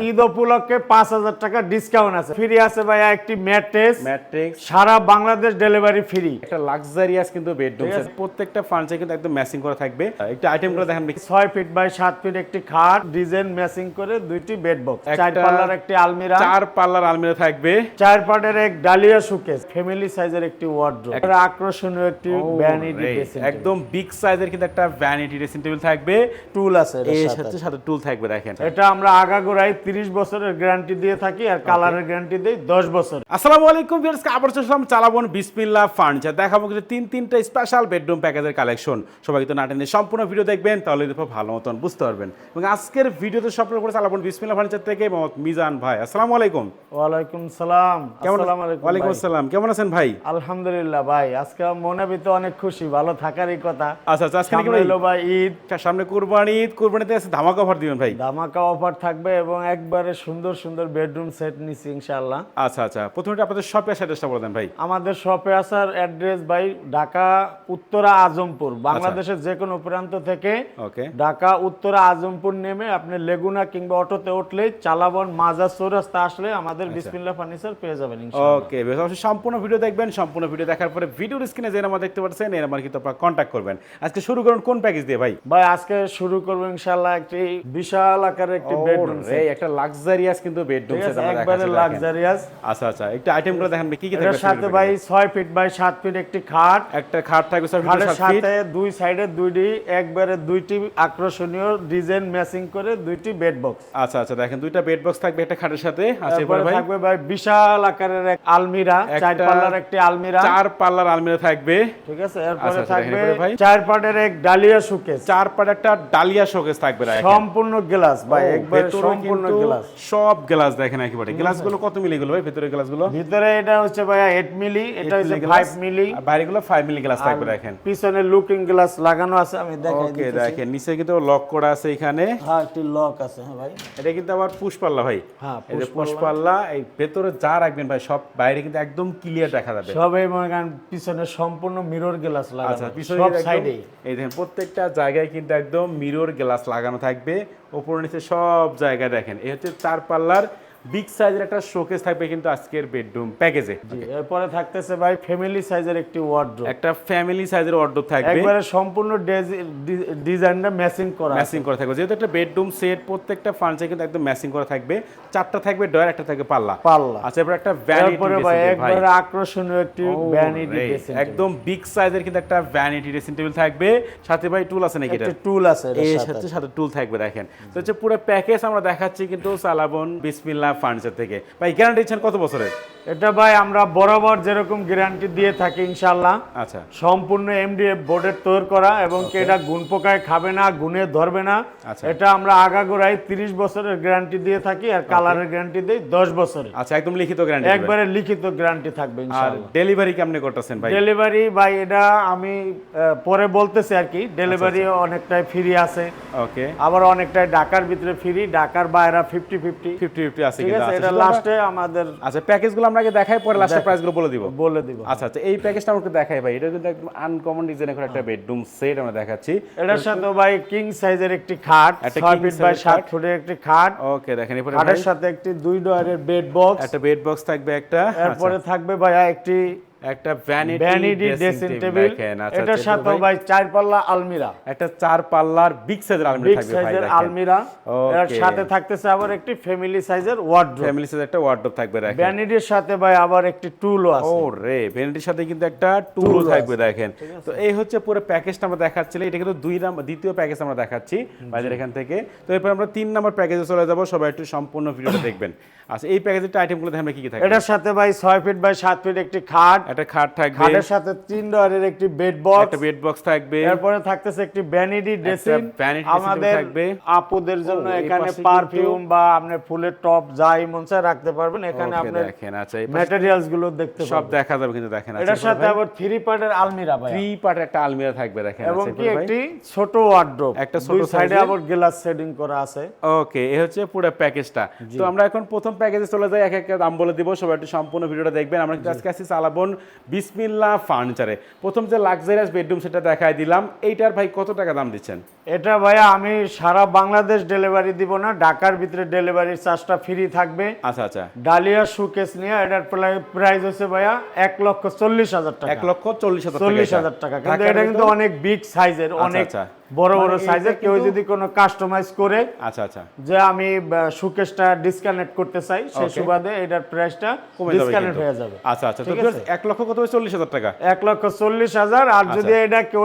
ঈদ উপলক্ষে পাঁচ হাজার টাকা ডিসকাউন্ট আছে। ফ্রি আছে ভাইয়া একটি ম্যাট্রেস। ম্যাট্রিক্স সারা বাংলাদেশ ডেলিভারি ফ্রি একটা লাক্সারিয়াস কিন্তু বেডরুম প্রত্যেকটা ফার্নিচার কিন্তু একদম ম্যাচিং করা থাকবে। একটু আইটেমগুলো দেখেন দেখি। ছয় ফিট বাই সাত ফিট একটি খাট ডিজাইন ম্যাচিং করে দুইটি বেড বক্স চার পাল্লার একটি আলমিরা। চার পাল্লার আলমিরা থাকবে। চার পাটের এক ডালিয়া সুকেস ফ্যামিলি সাইজের একটি ওয়ার্ড্রোব এক- আকর্ষণীয় একটি ভ্যানিটি রে, একদম বিগ সাইজের কিন্তু একটা ভ্যানিটি ড্রেসিং টেবিল থাকবে। টুল আছে এর সাথে। সাথে। সাথে টুল থাকবে দেখেন। এটা আমরা আগাগোড়াই তিরিশ বছরের গ্যারান্টি দিয়ে থাকি আর কালারের গ্যারান্টি দিই দশ বছর। আসসালামু আলাইকুম ভিউয়ার্স আবার চললাম চালাবন বিসমিল্লা ফার্নিচার দেখাবো কিন্তু তিন তিনটা স্পেশাল বেডরুম প্যাকেজের কালেকশন সবাই কিন্তু নাটেনে সম্পূর্ণ ভিডিও দেখবেন তাহলে দেখো ভালো মতন বুঝতে পারবেন। এবং আজকের ভিডিওতে স্বপ্ন করে চালাবন বিসমিল্লা ফার্নিচার থেকে মোহাম্মদ মিজান ভাই। আসসালামু আলাইকুম। ওয়ালাইকুম সালাম। কেমন আসসালামু আলাইকুম ওয়ালাইকুম। আসসালাম। কেমন আছেন ভাই? আলহামদুলিল্লাহ ভাই আজকে মনে ভিতরে অনেক খুশি ভালো থাকারই কথা। আচ্ছা আচ্ছা আজকে ভাই? ঈদ। সামনে কুরবানি ঈদ কুরবানিতে আছে ধামাকা অফার দিবেন ভাই। ধামাকা অফার থাকবে এবং একবারে সুন্দর সুন্দর বেডরুম সেট নিছি ইনশাআল্লাহ। আচ্ছা আচ্ছা। প্রথমে আপনাদের শপের অ্যাড্রেসটা বলে দেন ভাই। আমাদের শপে আসার অ্যাড্রেস ভাই ঢাকা উত্তরা আজমপুর বাংলাদেশের যে কোনো প্রান্ত থেকে ওকে ঢাকা উত্তরা আজমপুর নেমে আপনি লেগুনা কিংবা অটোতে উঠলেই চালাবন মাজার চৌরাস্তা আসলে আমাদের বিসমিল্লা ফার্নিচার পেয়ে যাবেন ইনশাআল্লাহ। ওকে সম্পূর্ণ ভিডিও দেখবেন সম্পূর্ণ ভিডিও দেখার পরে ভিডিওর স্ক্রিনে যে নাম্বার দেখতে পাচ্ছেন এই নাম্বার কিন্তু আপনারা কন্ট্যাক্ট করবেন। আজকে শুরু করুন কোন প্যাকেজ দিয়ে ভাই? ভাই আজকে শুরু করব ইনশাআল্লাহ একটি বিশাল আকারের একটি বেডরুম এই একটা লাক্সারিয়াস কিন্তু বেডরুম সেট আমরা একবারে। লাক্সারিয়াস আচ্ছা আচ্ছা একটু আইটেমগুলো দেখেন কি কি থাকবে সাথে ভাই ছয় ফিট বাই সাত ফিট একটি খাট। একটা খাট থাকবে সাথে দুই সাইডে দুইটি একবারে দুইটি আকর্ষণীয় ডিজাইন ম্যাচিং করে দুইটি বেড বক্স আচ্ছা আচ্ছা দেখেন দুইটা বেড বক্স থাকবে একটা খাটের সাথে। আছে তারপরে ভাই? থাকবে ভাই বিশাল আকারের এক আলমিরা চার পাল্লার একটি আলমিরা। চার পাল্লার আলমিরা থাকবে। ঠিক আছে এরপরে আচ্ছা, আচ্ছা, থাকবে চার পাটের এক ডালিয়া সুকেস চার পাট একটা ডালিয়া শোকেস থাকবে সম্পূর্ণ গ্লাস ভাই একবারে সম্পূর্ণ গ্লাস সব গ্লাস দেখেন একেবারে। গ্লাসগুলো কত মিলি গুলো ভাই ভেতরে গ্লাসগুলো ভিতরে এটা হচ্ছে ভাইয়া 8 মিলি এটা হচ্ছে 5 মিলি। আর বাইরেগুলো 5 মিলি গ্লাস থাকবে দেখেন। পিছনে লুকিং গ্লাস লাগানো আছে আমি দেখাই ওকে দেখেন নিচে কিন্তু লক করা আছে এখানে। হ্যাঁ একটি লক আছে হ্যাঁ ভাই। এটা কিন্তু আবার পুষ্পাল্লা ভাই। হ্যাঁ, এই যে পুষ্পাল্লা। এই ভেতরে যা রাখবেন ভাই সব বাইরে কিন্তু একদম ক্লিয়ার দেখা যাবে। সবই মনে করেন পিছনে সম্পূর্ণ মিরর গ্লাস আচ্ছা লাগানো পিছনে সব সাইডে এই দেখেন প্রত্যেকটা জায়গায় কিন্তু একদম মিরর গ্লাস লাগানো থাকবে। ওপর নিচে সব জায়গায় দেখেন। এ হচ্ছে চার পাল্লার বিগ সাইজের একটা শোকেস থাকবে কিন্তু আজকের বেডরুম প্যাকেজে। জি এরপরে থাকতেছে ভাই ফ্যামিলি সাইজের একটি ওয়ার্ড্রোব একটা ফ্যামিলি সাইজের অর্ডার থাকবে। একবারে সম্পূর্ণ ডিজাইনটা ম্যাচিং করা ম্যাচিং করা থাকবে। যেহেতু একটা বেডরুম সেট প্রত্যেকটা ফার্নিচার কিন্তু একদম ম্যাচিং করা থাকবে। চারটা থাকবে ডয়ার একটা থাকবে পাল্লা। পাল্লা। আচ্ছা এবার একটা ভ্যানিটি এরপরে ভাই একবারে আকর্ষণীয় একটি ভ্যানিটি ড্রেসিং একদম বিগ সাইজের কিন্তু একটা ভ্যানিটি ড্রেসিং টেবিল থাকবে। সাথে ভাই টুল আছে নাকি এটা একটা টুল আছে এর। সাথে। সাথে টুল থাকবে দেখেন। তো হচ্ছে পুরো প্যাকেজ আমরা দেখাচ্ছি কিন্তু সালাবন বিসমিল্লাহ ফার্নিচার থেকে। ভাই গ্যারান্টি দিচ্ছেন কত বছরের? এটা ভাই আমরা বরাবর যেরকম গ্যারান্টি দিয়ে থাকি ইনশাআল্লাহ। আচ্ছা। সম্পূর্ণ এমডিএফ বোর্ডের তৈরি করা এবং কি এটা গুণ পোকায় খাবে না গুণে ধরবে না। আচ্ছা। এটা আমরা আগাগোড়াই তিরিশ বছরের গ্যারান্টি দিয়ে থাকি আর কালারের গ্যারান্টি দিই দশ বছরের আচ্ছা একদম লিখিত গ্যারান্টি একবারে লিখিত গ্যারান্টি থাকবে আর ইনশাআল্লাহ। ডেলিভারি কেমনে করতেছেন ভাই? ডেলিভারি ভাই এটা আমি পরে বলতেছি আর কি। ডেলিভারি অনেকটাই ফ্রি আছে। ওকে আবার অনেকটাই ঢাকার ভিতরে ফ্রি ঢাকার বাইরে ফিফটি ফিফটি ফিফটি ফিফটি আছে ঠিক আছে আচ্ছা, এটা লাস্টে আমাদের আচ্ছা প্যাকেজগুলো আমরা আগে দেখাই পরে লাস্টের প্রাইসগুলো বলে দিব। বলে দিব। আচ্ছা আচ্ছা এই প্যাকেজটা আমাকে দেখাই ভাই। এটা কিন্তু একদম আনকমন ডিজাইনের করে একটা বেডরুম সেট আমরা দেখাচ্ছি। এটার সাথে ভাই কিং সাইজের একটি খাট একটা ফিট বাই size সাত খাট। ফুটের একটি খাট। ওকে দেখেন এরপরে খাটের সাথে একটি দুই ডয়ারের বেড বক্স একটা বেড বক্স থাকবে একটা। এরপরে থাকবে ভাইয়া একটি আচ্ছা, একটা ভ্যানিটি ড্রেসিং টেবিল এটার সাথে ভাই, চার পাল্লা আলমিরা। একটা চার পাল্লার বিগ সাইজের আলমারি থাকবে ভাই সাইজের দেখেন। আলমিরা। এর সাথে থাকতেছে আবার একটি ফ্যামিলি সাইজের ওয়ার্ড্রোব ফ্যামিলি সাইজ একটা ওয়ার্ডরোব থাকবে দেখেন। ভ্যানিটির সাথে ভাই আবার একটি টুলও ও রে ভ্যানিটির সাথে কিন্তু একটা টুলও থাকবে দেখেন। তো এই হচ্ছে পুরো প্যাকেজটা আমরা দেখাচ্ছিলাম। এটা কিন্তু দুই নাম্বার দ্বিতীয় প্যাকেজ আমরা দেখাচ্ছি বাইরের এখান থেকে। তো এরপর আমরা তিন নাম্বার প্যাকেজে চলে যাব। সবাই একটু সম্পূর্ণ ভিডিওটা দেখবেন। আচ্ছা এই প্যাকেজের আইটেমগুলো আমরা কি কি থাকবে এটার সাথে ভাই ছয় ফিট বাই সাত ফিট একটি খাট। একটা খাট থাকবে। খাটের সাথে তিন ডয়ারের একটি বেড বক্স একটা বেড বক্স থাকবে। এরপরে থাকতেছে একটি ভ্যানিটি ড্রেসিং আমাদের থাকবে। আপুদের জন্য এখানে পারফিউম বা আপনি ফুলের টপ যাই মন চায় রাখতে পারবেন। এখানে আপনার দেখেন আচ্ছা এই ম্যাটেরিয়ালসগুলো দেখতে সব দেখা যাবে কিন্তু দেখেন এটার সাথে আবার থ্রি পার্টের আলমিরা ভাই থ্রি পার্ট একটা আলমিরা থাকবে দেখেন এবং আচ্ছা, কি একটি ছোট ওয়ার্ড্রোব একটা ছোট সাইডে আবার গ্লাস সেটিং করা আছে। ওকে এই হচ্ছে পুরো প্যাকেজটা তো আমরা এখন প্রথম প্যাকেজে চলে যাই এক এক দাম বলে দিব সবাই একটু সম্পূর্ণ ভিডিওটা দেখবেন। আমরা আজকে আসছি চালাবন বিসমিল্লা ফার্নিচারে প্রথম যে লাক্সারিয়াস বেডরুম সেটা দেখাই দিলাম। এইটার ভাই কত টাকা দাম দিচ্ছেন? এটা ভাইয়া আমি সারা বাংলাদেশ ডেলিভারি দিব না ঢাকার ভিতরে ডেলিভারি চার্জটা ফ্রি থাকবে। আচ্ছা আচ্ছা। ডালিয়া সুকেস নিয়ে এটার প্রাইস হচ্ছে ভাইয়া এক লক্ষ চল্লিশ হাজার টাকা। এক লক্ষ চল্লিশ হাজার টাকা চল্লিশ হাজার টাকা। কিন্তু এটা কিন্তু অনেক বিগ সাইজের অনেক আচ্ছা। বড় বড় মানে সাইজের কেউ যদি কোনো কাস্টমাইজ করে আচ্ছা আচ্ছা। যে আমি সুকেশটা ডিসকানেক্ট করতে চাই সেই সুবাদে এটার প্রাইসটা ডিসকানেক্ট হয়ে যাবে। আচ্ছা আচ্ছা। তো? এক লক্ষ কত চল্লিশ হাজার টাকা। এক লক্ষ চল্লিশ হাজার। আর আচ্ছা। যদি এটা কেউ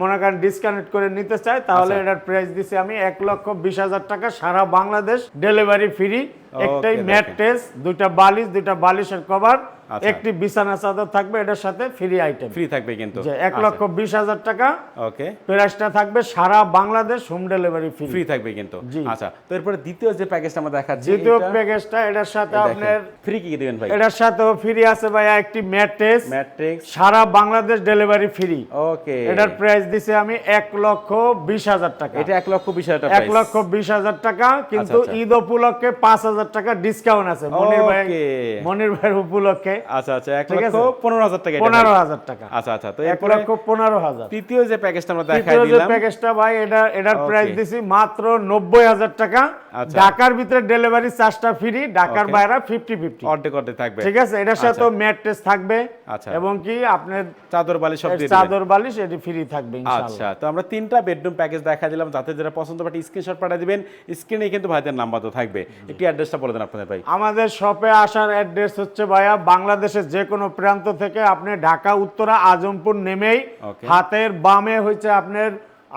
মনে করেন ডিসকানেক্ট করে নিতে চায় তাহলে আচ্ছা। এটার প্রাইস দিছি আমি এক লক্ষ বিশ হাজার টাকা। সারা বাংলাদেশ ডেলিভারি ফ্রি একটাই ম্যাট্রেস দুইটা বালিশ দুইটা বালিশের কভার আচ্ছা। একটি বিছানা চাদর থাকবে এটার সাথে ফ্রি আইটেম ফ্রি থাকবে কিন্তু। যে এক লক্ষ বিশ হাজার টাকা। ওকে প্রাইসটা থাকবে সারা Bangladesh home delivery free free থাকবে কিন্তু। আচ্ছা তো এরপরে দ্বিতীয় যে প্যাকেজটা আমরা দেখাচ্ছি দ্বিতীয় প্যাকেজটা এটার সাথে আপনার ফ্রি কি দিবেন ভাই? এটার সাথেও ফ্রি আছে ভাইয়া একটি ম্যাট্রেস ম্যাট্রিক্স সারা বাংলাদেশ ডেলিভারি ফ্রি ওকে এটার প্রাইস দিছে আমি এক লক্ষ বিশ হাজার টাকা। এটা এক লক্ষ বিশ হাজার টাকা এক লক্ষ বিশ হাজার টাকা কিন্তু আচ্ছা, আচ্ছা। ঈদ উপলক্ষে পাঁচ হাজার টাকা ডিসকাউন্ট আছে মনির ভাই মনির ভাইয়ের উপলক্ষে। আচ্ছা আচ্ছা এক লক্ষ পনেরো হাজার টাকা পনেরো হাজার টাকা। আচ্ছা আচ্ছা তো এক লক্ষ পনেরো হাজার। তৃতীয় যে প্যাকেজটা আমরা দেখাই তৃতীয় যে প্যাকেজটা ভাই এটা এটার প্রাইস দিছি মাত্র নব্বই হাজার টাকা। আচ্ছা। ঢাকার ভিতরে ডেলিভারি চার্জটা ফ্রি ঢাকার বাইরে ফিফটি ফিফটি অর্ধেক অর্ধেক থাকবে। ঠিক আছে? এটার সাথে ম্যাট্রেস থাকবে। আচ্ছা। এবং কি আপনার চাদর বালি সব চাদর বালিশ এটি ফ্রি থাকবে আচ্ছা তো আমরা তিনটা বেডরুম প্যাকেজ দেখা দিলাম। যাতে যারা পছন্দ পারে স্ক্রিনশট পাঠিয়ে দিবেন। স্ক্রিনে কিন্তু ভাইদের নাম্বার তো থাকবে। একটি অ্যাড্রেসটা বলে দেন আপনাদের ভাই। আমাদের শপে আসার অ্যাড্রেস হচ্ছে ভাইয়া বাংলাদেশের যে কোনো প্রান্ত থেকে আপনি ঢাকা উত্তরা আজমপুর নেমেই হাতের বামে হচ্ছে আপনার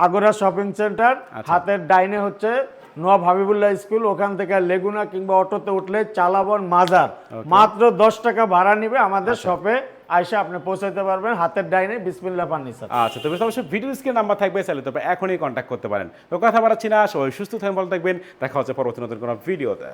আগরা শপিং সেন্টার আচ্ছা। হাতের ডাইনে হচ্ছে নোয়াব হাবিবুল্লাহ স্কুল ওখান থেকে লেগুনা কিংবা অটোতে উঠলে চালাবন মাজার। মাত্র দশ টাকা ভাড়া নিবে আমাদের আচ্ছা। শপে আইসা আপনি পৌঁছাইতে পারবেন হাতের ডাইনে বিসমিল্লা ফার্নিচার আচ্ছা তবে অবশ্যই ভিডিও স্ক্রিন নাম্বার থাকবে চাইলে তবে এখনই কন্ট্যাক্ট করতে পারেন। তো কথা বাড়াচ্ছি না সবাই সুস্থ থাকবেন ভালো থাকবেন। দেখা হচ্ছে পরবর্তী নতুন কোনো ভিডিওতে